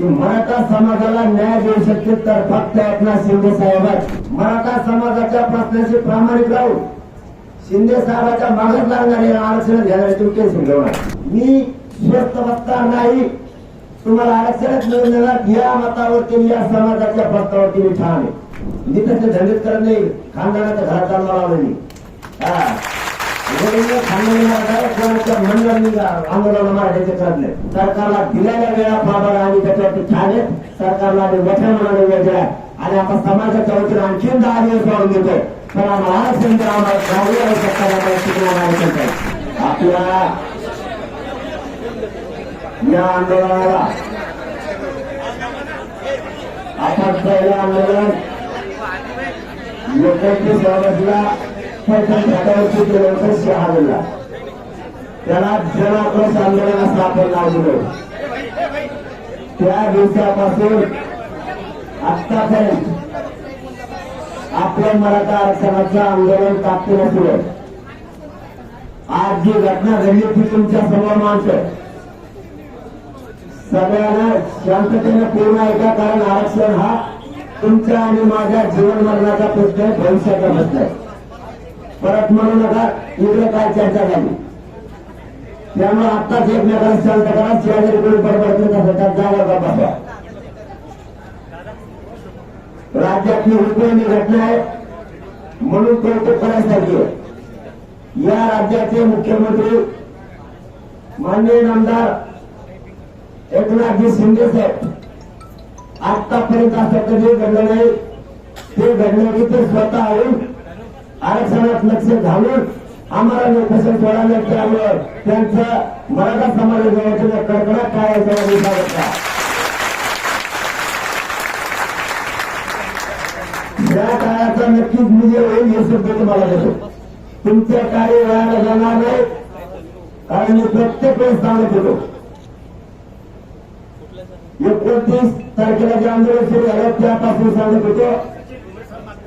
की मराठा समाजाला न्याय देऊ शकते तर फक्त एकनाथ शिंदे साहेब मराठा समाजाच्या प्रश्नाशी प्रामाणिक राहून शिंदे साहेबाच्या मागत लागणारे आरक्षण घेणारे तुमचे शिंगवणार मी स्वस्त बसणार नाही. तुम्हाला आरक्षणच मिळून देणार. या मतावरती मी या समाजाच्या प्रस्तावावरती मी ठाणे मी तसे धंदेच करत नाही. खानदानाच्या घरात चालणार आलो मी. हा. आंदोलन सरकारला दिलेल्या वेळा फाबर आणि त्याच्यावरती ठाण आहे सरकारला आणि मोठ्या मनाने वेगळं आणि समाजाच्या आणखीन दहा दिवस वाढून पण आम्हाला आरक्षण आम्हाला आपल्या या आंदोलनाला आपण पहिलं आंदोलन एकोणतीस ऑगस्टला पैठण घाटावरती केलं होतं त्याला जनाक्रोश आंदोलन असं आपण नाव दिलं त्या दिवसापासून आतापर्यंत आपल्या मराठा आरक्षणाचं आंदोलन ताकदीनं सुरू आज जी घटना घडली ती तुमच्यासमोर माणसं सगळ्यांना शांततेने पूर्ण ऐका कारण आरक्षण हा तुमच्या आणि माझ्या जीवन मरणाचा प्रश्न आहे. भविष्याचा प्रश्न आहे. परत म्हणू नका इकडे काय चर्चा झाली? त्यामुळे आत्ताच एकमेकांना शांत करा शेजारी कोणी बरोबर करत जागा बाबा बसवा राज्यातली हुकमी घटना आहे म्हणून कौतुक करण्यासाठी या राज्याचे मुख्यमंत्री माननीय आमदार एकनाथजी शिंदे साहेब आतापर्यंत असं कधी घडलं नाही. ते घडलं की ते स्वतः येऊन आरक्षणात लक्ष घालून आम्हाला लोकशाही सोडायला त्यामुळं त्यांचं मराठा समाजाच्या कडकडा काय याचा विचार होता या काळाचा नक्कीच विजय होईल हे शब्द तुम्हाला देतो तुमच्या कार्य वेळाला जाणार नाही कारण मी प्रत्येक वेळेस सांगत होतो. एकोणतीस तारखेला जे आंदोलन सुरू झालं त्यापासून सांगत होतो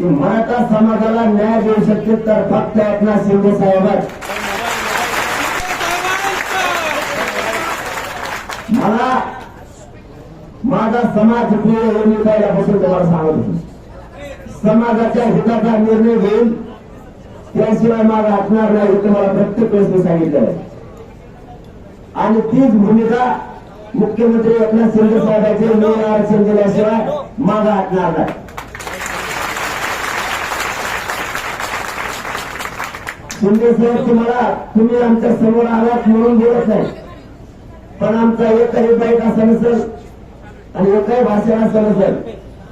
की मराठा समाजाला न्याय देऊ शकते तर फक्त एकनाथ शिंदे साहेबच मला माझा समाज प्रिय हे मी पहिल्यापासून तुम्हाला सांगत होतो. समाजाच्या हिताचा निर्णय घेईल त्याशिवाय माझा असणार नाही हे तुम्हाला प्रत्येक वेळेस सांगितलं आणि तीच भूमिका मुख्यमंत्री एकनाथ शिंदे साहेबांचे मी आरक्षण दिल्याशिवाय माझा असणार नाही. म्हणजे शिंदे साहेब तुम्हाला तुम्ही आमच्यासमोर आलात म्हणून बोलत नाही. पण आमचा एकही बाईट असा नसेल आणि एकही भाषण असं नसेल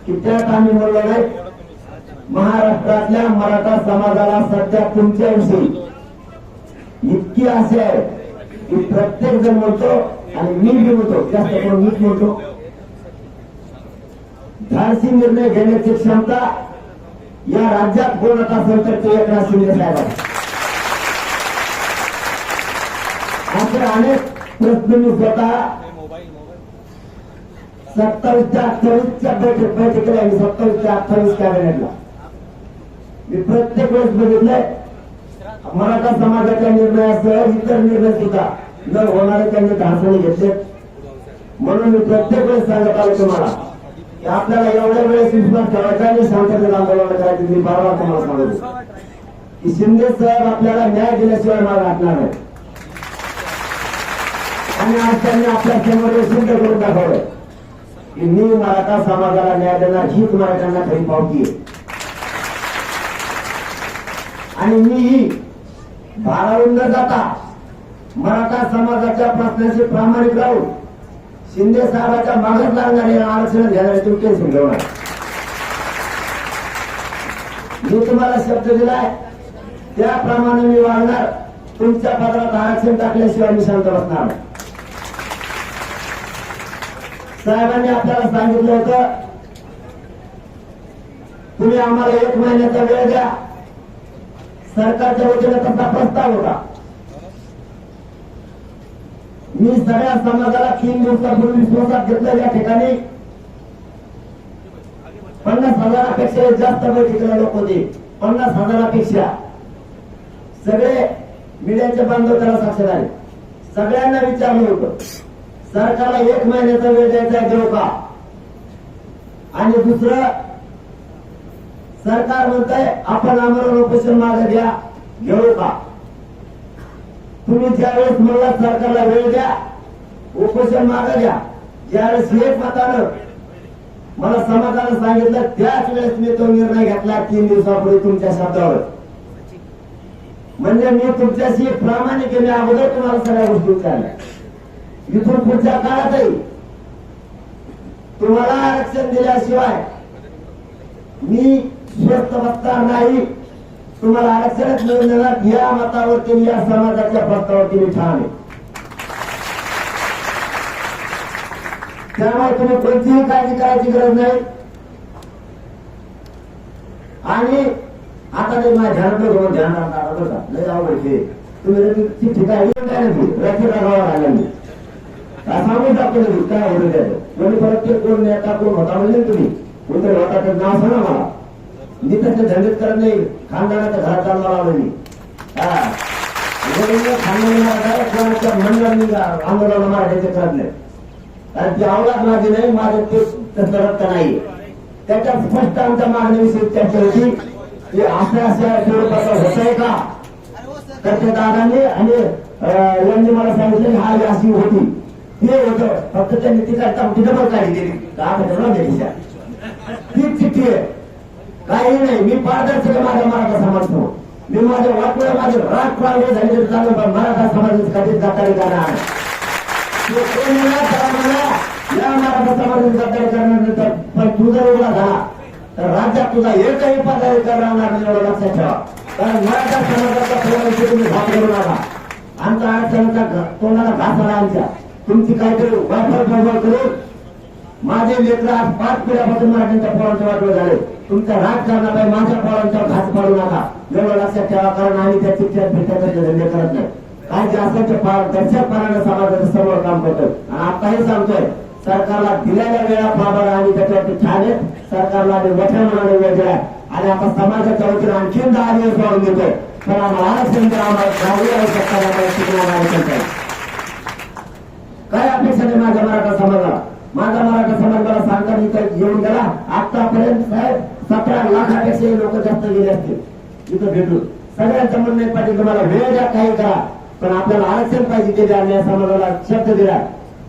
की त्यात आम्ही बोललो नाही. महाराष्ट्रातल्या मराठा समाजाला सध्या तुमच्याविषयी इतकी आशा आहे की प्रत्येक जण म्हणतो आणि मी बी म्हणतो जास्त करून मीच म्हणतो. धाडसी निर्णय घेण्याची क्षमता या राज्यात कोणत असेल तर ते एकनाथ शिंदे साहेब आहे. असे अनेक प्रश्न मी स्वतः सत्तावीसच्या अठ्ठावीसच्या बैठक बैठकीला आहे सत्तावीसच्या अठ्ठावीस कॅबिनेटला. मी प्रत्येक वेळेस बघितलंय मराठा समाजाच्या निर्णयासह इतर निर्णय सुद्धा न होणारे त्यांनी धाडसने घेतले म्हणून मी प्रत्येक वेळेस सांगत आलो तुम्हाला की आपल्याला एवढ्या वेळेस विश्वास ठेवायचा आणि शांततेत आंदोलन करायचं मी बारबार तुम्हाला सांगतो. की शिंदे साहेब आपल्याला न्याय दिल्याशिवाय मला वाटणार नाही. आणि आज त्यांनी आपल्यासमोर सिद्ध करून दाखवलं. की मी मराठा समाजाला न्याय देणार हीच मराठ्यांना खरी पावती आहे. आणि मीही भारावून न जाता मराठा समाजाच्या प्रश्नाशी प्रामाणिक राहून शिंदे साहेबाच्या मागत लागणारे आरक्षण घेणारे तुमचे शिंगवणार मी तुम्हाला शब्द दिलाय त्याप्रमाणे मी वागणार. तुमच्या पत्रात आरक्षण टाकल्याशिवाय मी शांत बसणार नाही. साहेबांनी आपल्याला सांगितलं होतं तुम्ही आम्हाला एक महिन्याचा वेळ द्या. सरकारच्या वतीने तसा प्रस्ताव होता. मी सगळ्या समाजाला तीन दिवसापूर्वी विश्वासात घेतलं या ठिकाणी. पन्नास हजारापेक्षा जास्त बैठकीला लोक होते. पन्नास हजारापेक्षा. सगळे मीडियाचे बांधव त्याला साक्षर आले सगळ्यांना विचारलं होतं. सरकारला एक महिन्याचा वेळ द्यायचा आहे, देऊ का? आणि दुसरं सरकार म्हणतंय आपण आम्हाला उपोषण मागे घ्या घेऊ का? तुम्ही ज्यावेळेस म्हणला सरकारला वेळ द्या उपोषण मागे घ्या. ज्यावेळेस एक मतानं मला समाजानं सांगितलं त्याच वेळेस मी तो निर्णय घेतला तीन दिवसापूर्वी तुमच्या शब्दावर. म्हणजे मी तुमच्याशी प्रामाणिक आहे. मी अगोदर तुम्हाला सगळ्या गोष्टी विचारल्या. इथून पुढच्या काळातही तुम्हाला आरक्षण दिल्याशिवाय मी स्वस्त बसणार नाही. तुम्हाला आरक्षणच मिळून देणार या मतावरती मी या समाजाच्या प्रस्तावावरती मी ठाम आहे. त्यामुळे तुम्ही कोणतीही काळजी करायची गरज नाही. आणि आता ते माझ्या ध्यानात घेऊन ध्यान राहणार बरं लय आवडते तुम्ही रथी ठिकाणी रथी नाही. रती रागावर आल्या मी. सांगून टाकतो काय होतं त्याचं कोणी परत कोण नेता कोण होता म्हणजे तुम्ही. कोणतरी होता त्याचं नाव सांगा मला. मी त्याचे झंझट करत नाही. खानदानाच्या घरात चालला लावलं मी. खानदानाच्या मंडळांनी आंदोलन मराठ्याचे करत नाही. कारण ती अवलाद माझी नाही माझं ते तसं रक्त नाही. त्याच्या स्पष्ट आमच्या मागणीविषयी चर्चा होती की असं असं स्वरूपाचं होत आहे का? तर त्या दादांनी आणि यांनी मला सांगितलं की हा अशी होती. हे होतं. फक्त त्यांनी ती करता ती डबल काढली गेली दहा दाखवलं गेली ती चिठ्ठी आहे. काही नाही मी पारदर्शक आहे माझ्या मराठा समजतो मी माझ्या वाटलं माझे राग पाळले झाले तरी चालू पण मराठा समाजाची कधीच गद्दारी करणार या मराठा समाजात गद्दारी करणार नाही पण तुझा एवढा उघडा झाला तर राज्यात तुझा एकही पदाधिकारी राहणार नाही एवढं लक्षात ठेवा. कारण मराठा समाजाचा प्रमाणाची तुम्ही भाग करू नका. आमचा अडचणीचा घ- तोंडाला घास आला आमच्या तुमची काहीतरी वाटचाल बरोबर करून माझे लेकर आज पाच पिढ्यापासून मराठ्यांच्या पोरांच्या वाटलं झाले तुमच्या राजकारणाला माझ्या पोरांच्या घात पाडू नका. एवढं लक्षात ठेवा कारण आम्ही त्या चिठ्ठ्यात भेटायचे धंदे करत नाही. काय जे असेल ते फार समाजाचं समोर काम करतो आणि आताही सांगतोय सरकारला दिलेल्या वेळा फाबर आणि त्याच्यावरती छान आहेत सरकारला आणि मोठ्या मनाने वेळ दिलाय. आणि आता समाजाच्या वतीनं आणखीन दहा दिवस वाढून देतोय. पण आम्हाला आरक्षण द्या, आम्हाला आवश्यकता आहे सरकारला काही शिकणार आरक्षण द्या. काय अपेक्षा नाही माझ्या मराठा समाजाला माझा मराठा समाज मला सांगताना इथं येऊन गेला. आतापर्यंत साहेब सतरा लाखापेक्षा लोक जास्त गेले असतील. इथं भेटून. सगळ्यांचं म्हणणं आहे, पाटील तुम्हाला वेळ द्या काही करा. पण आपल्याला आरक्षण पाहिजे ते द्या अन्याय समाजाला शब्द दिला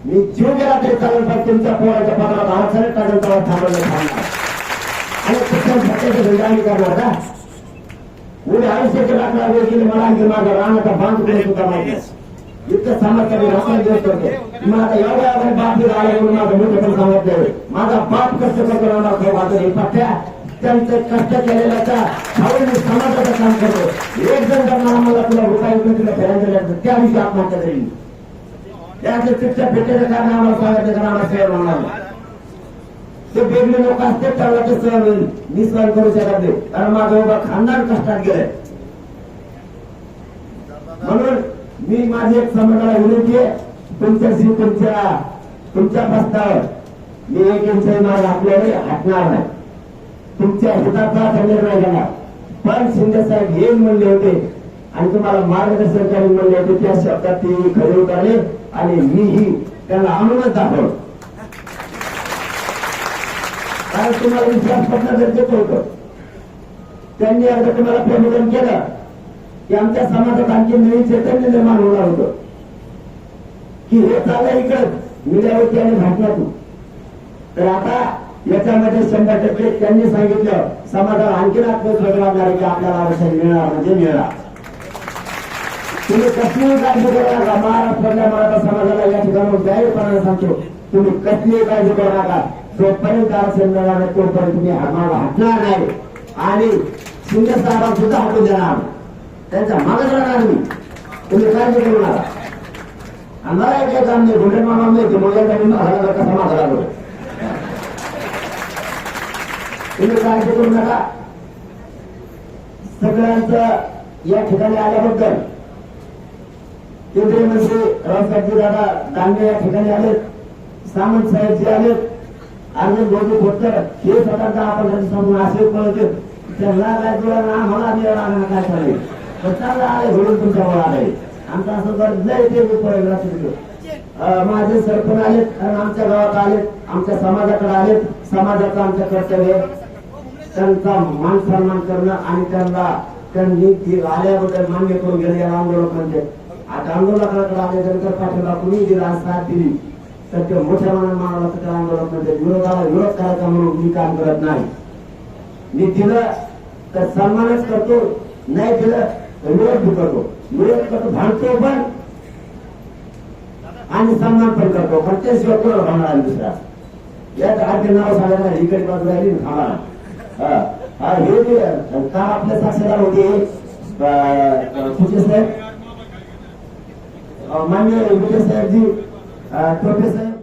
मी जीव गेला तरी चालेल पण तुमच्या पोराच्या पत्रात आरक्षण टाकेल तेव्हा थांबवलं थांबणार आणि शिक्षण सत्याची धंदे करणार का? उद्या आयुष्याचे लाख वेळ गेले मला आणखी माझा राहण्याचा बांध करून सुद्धा माहिती आहे. इतकं समाजकार्य रासायनिक दिवस करतो मग आता एवढ्या आपण बाप आले म्हणून माझं मोठे पण सांगितलं माझा बाप कष्ट करतो हे त्यांचं कष्ट केलेल्याचा मी समाजाचं काम करतो एक जण मला तुला रुपये तुला फिरायला त्या दिवशी आत्महत्या त्याचं शिक्षा भेटायचं कारण आम्हाला सांगायचं कारण आम्हाला सेवा ते वेगळे लोक असते त्याला ते सहन होईल मी सहन करू शकत नाही कारण उभा कष्टात गेलंय म्हणून मी माझी एक समाजाला विनंती आहे. तुमच्याशी तुमच्या तुमच्या प्रस्ताव मी एक इंच माझा आपल्याकडे हटणार नाही. तुमच्या हिताचा निर्णय घेणार. पण शिंदे साहेब हे म्हणले होते आणि तुम्हाला मार्गदर्शन करायला म्हणले होते त्या शब्दात ते खरे उतरले आणि मीही त्यांना आणूनच दाखवलं. कारण तुम्हाला विश्वास पटणं गरजेचं होतं. त्यांनी अर्ज तुम्हाला प्रबोधन केलं. की आमच्या समाजात आणखी नवीन चैतन्य निर्माण होणार होतं. की हे चाललं इकडं मीडियावरती आणि भाषणातून तर आता याच्यामध्ये शंभर टक्के त्यांनी सांगितलं समाजाला आणखी आत्मविश्वास लागणार आहे की आपल्याला आरक्षण मिळणार म्हणजे मिळणार. तुम्ही कसलीही काळजी करू नका महाराष्ट्रातल्या मराठा समाजाला या ठिकाणी जाहीरपणाने सांगतो. तुम्ही कसलीही काळजी करू नका. जोपर्यंत आरक्षण मिळणार नाही तोपर्यंत तुम्ही आम्हाला हटणार नाही. आणि शिंदे साहेबांना सुद्धा हटू देणार. त्यांचा मागच राहणार मी तुम्ही काळजी करू नका आम्हाला एक काम नाही गुंडे मामा नाही मोबाईल मी मागायला कसा मागायला लागलो. तुम्ही काळजी करू नका. सगळ्यांचं या ठिकाणी आल्याबद्दल केंद्रीय मंत्री रावसाहेबजी दादा दांडे या ठिकाणी आलेत सामंत साहेबजी आलेत आले अर्जुन गोपी खोटकर हे स्वतःचा आपण समोर असे कळते त्यांना काय तुला ना मला मिळणार नाही काय चालेल पण आले घडून तुमच्या आले आमचं असं जर लय ते मी माझे सरपंच आलेत आणि आमच्या गावात आलेत आमच्या समाजाकडे आलेत. समाजाचं आमचं कर्तव्य त्यांचा मान सन्मान करणं आणि त्यांना त्यांनी ती आल्याबद्दल मान्य करून घेणं याला आंदोलक म्हणते. आता आंदोलकाकडे आल्यानंतर पाठवला कुणी दिला साथ दिली. तर ते मोठ्या मनात मानाला तर त्याला आंदोलक म्हणते. विरोधाला विरोध करायचा म्हणून मी काम करत नाही. मी दिलं तर सन्मानच करतो. नाही दिलं विरोध करतो विरोध करतो भांडतो पण. आणि सन्मान पण करतो. पण ते शिवाय कोण होणार दुसरा. यात आधी नाव सांगायला इकडे बाजू राहिली ना थांबा. हा हे का आपले साक्षीदार होते? अं, साहेब. अं, मान्य विजय साहेबजी अं, टोपे साहेब.